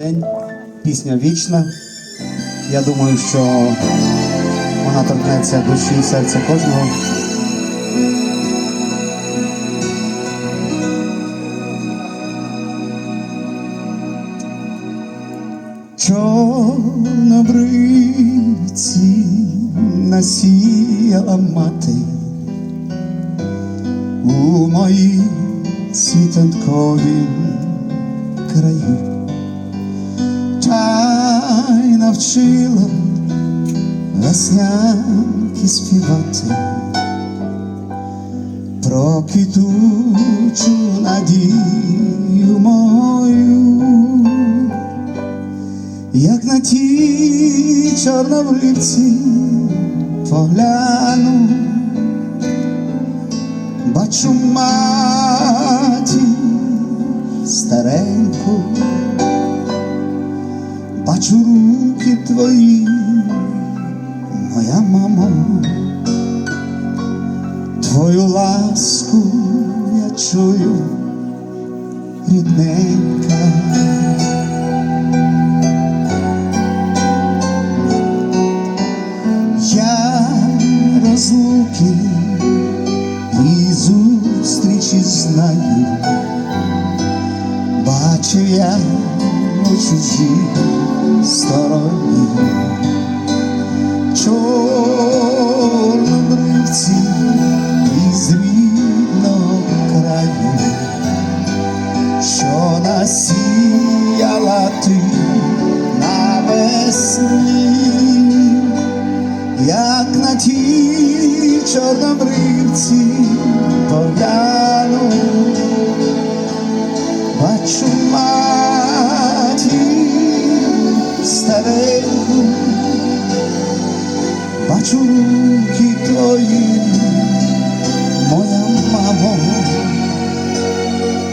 День, пісня вічна. Я думаю, що вона торкнеться душі і серця кожного. Чорнобривці насіяла мати у моїй світанковій й навчила веснянки співати про надію мою, як на ті чорнобривці погляну, бачу матір стареньку. Бачу руки твої, моя мамо, твою ласку я чую, рідненька. Я розлуки і зустрічі знаю, бачу я у чужій стороні. Чорнобривці із рідного краю, що насіяла ти навесні, як на ті чорнобривці погляну. Бачу матір стареньку, бачу руки твої, моя мамо,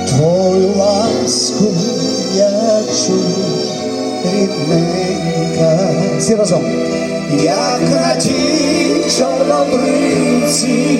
твою ласку я чую, рідненька. Всі разом. Як на ті чорнобривці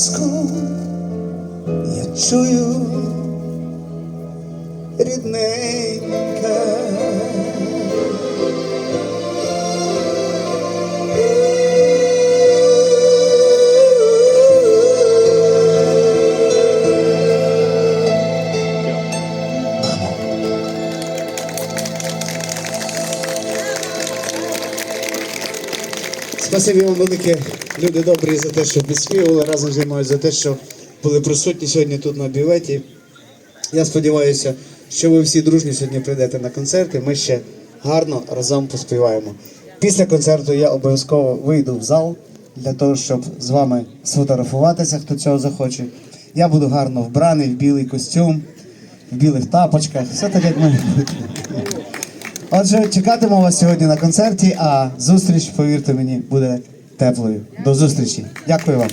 Ласку я чую рідненька. Спасибі вам велике, люди добрі, за те, що підспівали разом зі мною, за те, що були присутні сьогодні тут на бюветі. Я сподіваюся, що ви всі дружні сьогодні прийдете на концерти. Ми ще гарно разом поспіваємо. Після концерту я обов'язково вийду в зал для того, щоб з вами сфотографуватися, хто цього захоче. Я буду гарно вбраний в білий костюм, в білих тапочках, все так, як бути. Отже, чекатиму вас сьогодні на концерті, а зустріч, повірте мені, буде теплою. До зустрічі. Дякую вам.